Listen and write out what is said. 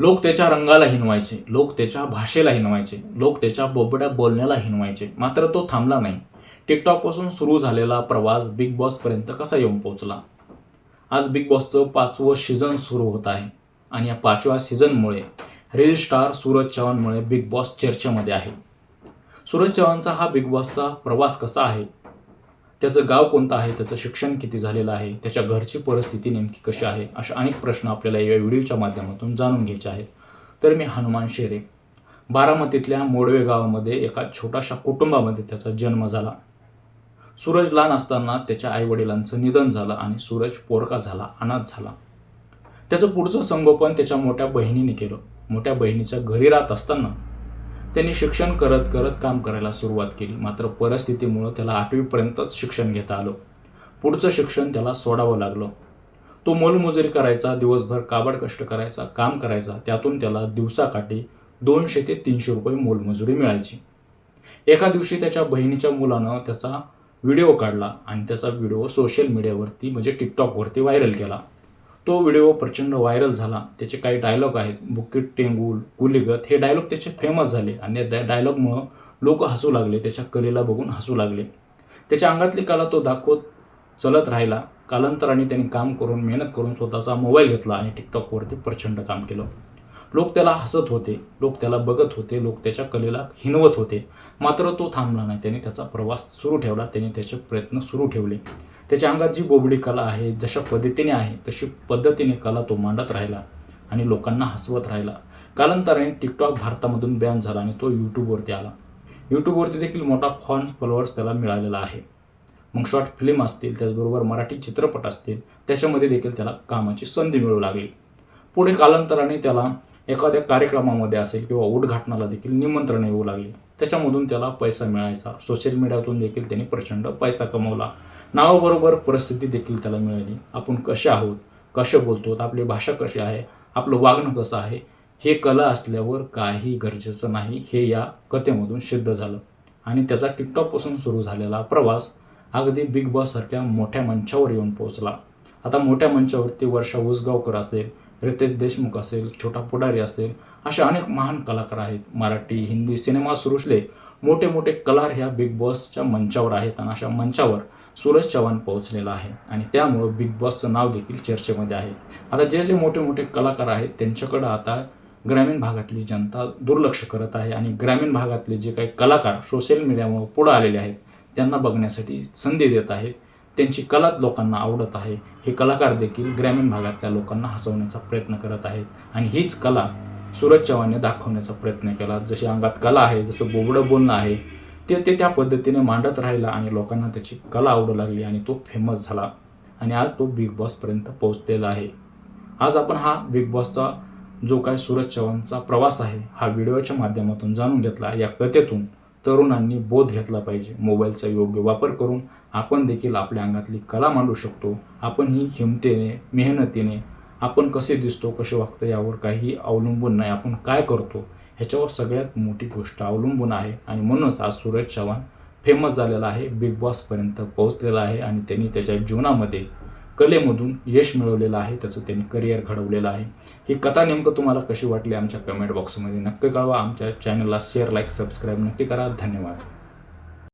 लोक त्याच्या रंगाला हिनवायचे लोक त्याच्या भाषेला हिनवायचे लोक त्याच्या बोबड्या बोलण्याला हिनवायचे मात्र तो थांबला नाही. टिकटॉकपासून सुरू झालेला प्रवास बिग बॉसपर्यंत कसा येऊन पोहोचला? आज बिग बॉसचं पाचवं सीझन सुरू होत आहे आणि या पाचव्या सीझनमुळे रील स्टार सूरज चव्हाणमुळे बिग बॉस चर्चेमध्ये आहे. सूरज चव्हाणचा हा बिग बॉसचा प्रवास कसा आहे? त्याचं गाव कोणतं आहे? त्याचं शिक्षण किती झालेलं आहे? त्याच्या घरची परिस्थिती नेमकी कशी आहे? अशा अनेक प्रश्न आपल्याला या व्हिडिओच्या माध्यमातून जाणून घ्यायचे आहेत. तर मी हनुमान शेरे. बारामतीतल्या मोडवे गावामध्ये एका छोट्याशा कुटुंबामध्ये त्याचा जन्म झाला. सूरज लहान असताना त्याच्या आईवडिलांचं निधन झालं आणि सूरज पोरका झाला अनाथ झाला. त्याचं पुढचं संगोपन त्याच्या मोठ्या बहिणीने केलं. मोठ्या बहिणीच्या घरी राहत असताना त्यांनी शिक्षण करत करत काम करायला सुरुवात केली. मात्र परिस्थितीमुळं त्याला आठवीपर्यंतच शिक्षण घेता आलं. पुढचं शिक्षण त्याला सोडावं लागलं. तो मोलमजुरी करायचा दिवसभर काबड कष्ट करायचा काम करायचा त्यातून त्याला दिवसाकाठी दोनशे ते तीनशे रुपये मोलमजुरी मिळायची. एका दिवशी त्याच्या बहिणीच्या मुलानं त्याचा व्हिडिओ काढला आणि त्याचा व्हिडिओ सोशल मीडियावरती म्हणजे टिकटॉकवरती व्हायरल केला. तो व्हिडिओ प्रचंड व्हायरल झाला. त्याचे काही डायलॉग आहेत. बुकिट टेंगुल कुलिगत हे डायलॉग त्याचे फेमस झाले आणि त्या डायलॉगमुळं लोक हसू लागले. त्याच्या कलेला बघून हसू लागले. त्याच्या अंगातली कला तो दाखवत चलत राहिला. कालांतराने त्यांनी काम करून मेहनत करून स्वतःचा मोबाईल घेतला आणि टिकटॉकवरती प्रचंड काम केलं. लोक त्याला हसत होते. लोक त्याला बघत होते. लोक त्याच्या कलेला हिनवत होते. मात्र तो थांबला नाही. त्याने त्याचा प्रवास सुरू ठेवला. त्याने त्याचे प्रयत्न सुरू ठेवले. त्याच्या अंगात जी बोबडी कला आहे जशा पद्धतीने आहे तशी पद्धतीने कला तो मांडत राहिला आणि लोकांना हसवत राहिला. कालांतराने टिकटॉक भारतामधून बॅन झाला आणि तो यूट्यूबवरती आला. यूट्यूबवरती देखील मोठा फॉन फॉलोअर्स त्याला मिळालेला आहे. मग शॉर्ट फिल्म असतील त्याचबरोबर मराठी चित्रपट असतील त्याच्यामध्ये देखील त्याला कामाची संधी मिळू लागली. पुढे कालांतराने त्याला एखाद्या कार्यक्रमामध्ये असेल किंवा उद्घाटनाला देखील निमंत्रण येऊ लागले. त्याच्यामधून त्याला पैसा मिळायचा. सोशल मीडियातून देखील त्याने प्रचंड पैसा कमवला. नावाबरोबर परिस्थिती देखील त्याला मिळाली. आपण कसे आहोत? कसे बोलतो आपली भाषा कशी आहे? आपलं वागणं कसं आहे? हे कला असल्यावर काही गरजेचं नाही. हे या कथेमधून सिद्ध झालं. आणि त्याचा टिकटॉकपासून सुरू झालेला प्रवास अगदी बिग बॉससारख्या मोठ्या मंचावर येऊन पोहोचला. आता मोठ्या मंचावरती वर्षा उसगावकर असेल रितेश देशमुख असेल छोटा पुढारी असेल अशा अनेक महान कलाकार आहेत. मराठी हिंदी सिनेमा सुरुसले मोठे मोठे कलार ह्या बिग बॉसच्या मंचावर आहेत. आणि अशा मंचावर सूरज चव्हाण पोहोचलेला आहे आणि त्यामुळं बिग बॉसचं नाव देखील चर्चेमध्ये आहे. आता जे जे मोठे मोठे कलाकार आहेत त्यांच्याकडं आता ग्रामीण भागातली जनता दुर्लक्ष करत आहे आणि ग्रामीण भागातले जे काही कलाकार सोशल मीडियामुळे पुढं आलेले आहेत त्यांना बघण्यासाठी संधी देत आहेत. त्यांची कला लोकांना आवडत आहे. हे कलाकार देखील ग्रामीण भागातल्या लोकांना हसवण्याचा प्रयत्न करत आहेत आणि हीच कला सूरज चव्हाणने दाखवण्याचा प्रयत्न केला. जशी अंगात कला आहे जसं बोबडं बोलणं आहे ते ते त्या पद्धतीने मांडत राहिला आणि लोकांना त्याची कला आवडू लागली आणि तो फेमस झाला. आणि आज तो बिग बॉसपर्यंत पोहोचलेला आहे. आज आपण हा बिग बॉसचा जो काय सूरज चव्हाणचा प्रवास आहे हा व्हिडिओच्या माध्यमातून जाणून घेतला. या कथेतून तरुणांनी बोध घेतला पाहिजे. मोबाईलचा योग्य वापर करून आपण देखील आपल्या अंगातली कला मांडू शकतो. आपण ही हिमतेने मेहनतीने आपण कसे दिसतो कसे वागतो यावर काही अवलंबून नाही. आपण काय करतो? ह्याच्यावर सगळ्यात मोठी गोष्ट अवलंबून आहे. आणि म्हणूनच आज सूरज चव्हाण फेमस झालेला आहे बिग बॉसपर्यंत पोहोचलेला आहे आणि त्यांनी त्याच्या जीवनामध्ये कलेमधून यश मिळवलेलं आहे त्याचं त्यांनी करिअर घडवलेलं आहे. ही कथा नेमकं तुम्हाला कशी वाटली आमच्या कमेंट बॉक्समध्ये नक्की कळवा. आमच्या चॅनलला शेअर लाईक सबस्क्राईब नक्की करा धन्यवाद.